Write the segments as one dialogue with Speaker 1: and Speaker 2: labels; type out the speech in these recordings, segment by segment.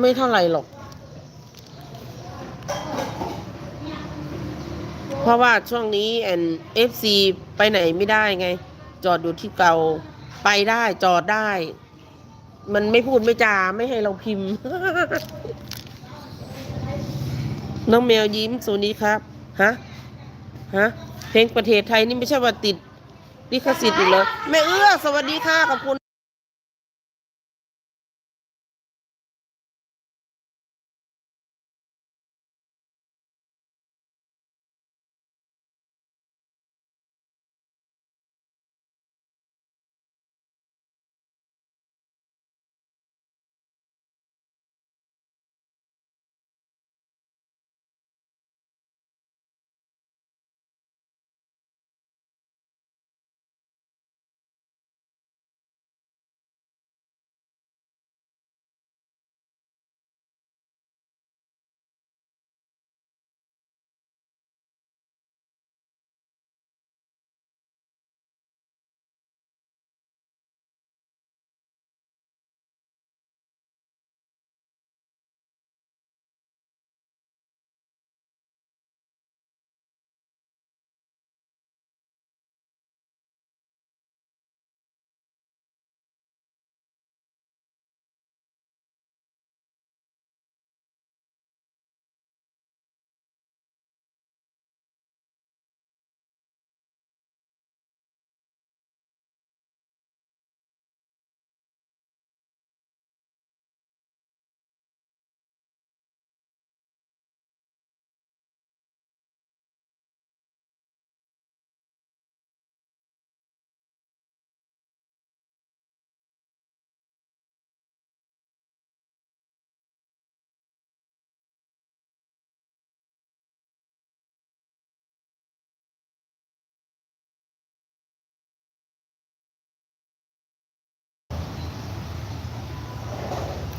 Speaker 1: ไม่เท่าไหร่หรอก เพราะว่าช่วงนี้แอนเอฟซีไปไหนไม่ได้ไง จอดอยู่ที่เก่าไปได้จอดได้ มันไม่พูดไม่จาไม่ให้เราพิมพ์ น้องแมวยิ้มสวัสดีครับฮะฮะเพลงประเทศไทยนี่ไม่ใช่ว่าติดลิขสิทธิ์อยู่เลยแม่เอื้อสวัสดีค่ะขอบคุณ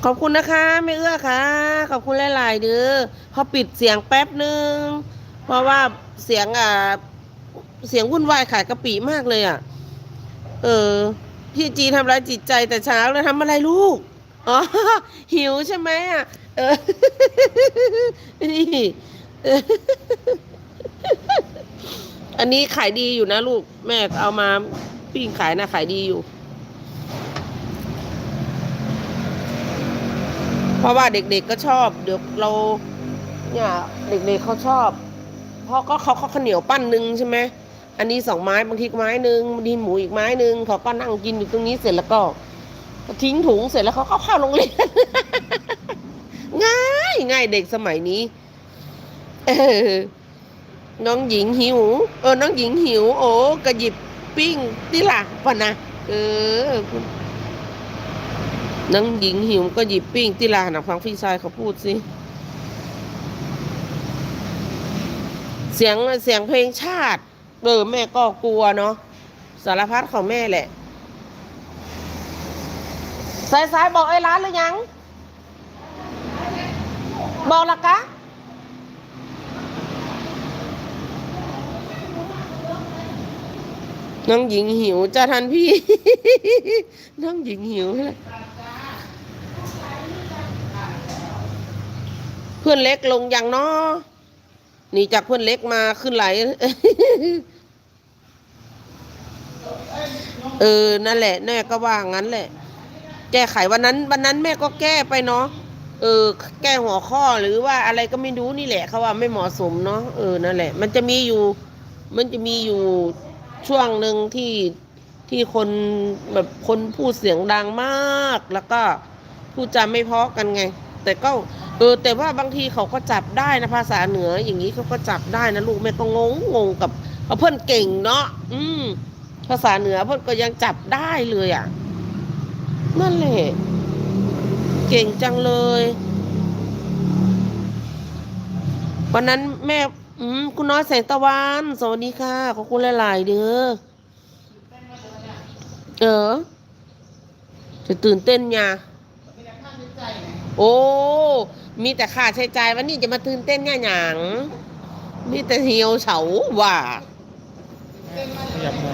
Speaker 1: อบคุณนะคะไม่เอื้อค่ะ ขอบคุณหลาย ๆ เด้อพอปิดเสียงแป๊บนึง เพราะว่าเสียงอะเสียงวุ่นวายขายกะปิมากเลยอะ เออ พี่จีทำร้ายจิตใจแต่เช้าแล้วทำอะไรลูก อ๋อ หิวใช่ไหมอะ เออ นี่เอออันนี้ขายดีอยู่นะลูก แม่เอามาปิ้งขายนะขายดีอยู่ เพราะว่าเด็กๆก็ชอบเดี๋ยวเราเนี่ยเด็กๆเขาชอบ เพราะก็เขาเขาข้าวเหนียวปั้นหนึ่งใช่ไหมอันนี้สองไม้บางทีไม้หนึ่งบางทีหมูอีกไม้หนึ่งเขาก็นั่งกินอยู่ตรงนี้เสร็จแล้วก็กทิ้งถุงเสร็จแล้วเขาก็เข้าโรงเรียนง่ายง่ายเด็กสมัยนี้ เออน้องหญิงหิว เออ น้องหญิงหิว โอ้กระหยิบปิ้งที่ล่ะปะนะ เออ น้องหญิงหิวก็หยิบปิ้ง ที่ลานนะฟังพี่ชายเขาพูดสิ เสียงเสียงเพลงชาติ เออแม่ก็กลัวเนาะสารพัดของแม่แหละ สายสายบอกไอ้ร้านหรือยัง บอกละกะน้องหญิงหิวจะทันพี่ น้องหญิงหิวเลย พื่อนเล็กลงยังเนาะหนีจากเพื่อนเล็กมาขึ้นไหล เออ นั่นแหละแม่ก็ว่างั้นแหละ แก้ไขวันนั้น วันนั้นแม่ก็แก้ไปเนาะ เออ แก้หัวข้อหรือว่าอะไรก็ไม่รู้นี่แหละเขาว่าไม่เหมาะสมเนาะ เออ นั่นแหละ มันจะมีอยู่ มันจะมีอยู่ช่วงหนึ่งที่ที่คนแบบคนพูดเสียงดังมาก แล้วก็พูดจาไม่เพาะกันไง แต่ก็เออแต่ว่าบางทีเขาก็จับได้นะภาษาเหนืออย่างนี้เขาก็จับได้นะลูกแม่ก็งงงงกับเพื่อนเก่งเนาะอืม ภาษาเหนือเพื่อนก็ยังจับได้เลยอะนั่นแหละเก่งจังเลยวันนั้นแม่อืมคุณน้อยแสงตะวันสวัสดีค่ะขอบคุณหลาย ๆ เด้อเออจะตื่นเต้นไง โอ้ มีแต่ค่าใช้จ่ายวันนี้จะมาตื่นเต้นง่ยหยังมีแต่เหี่ยวเฉาว่า
Speaker 2: ขยับมา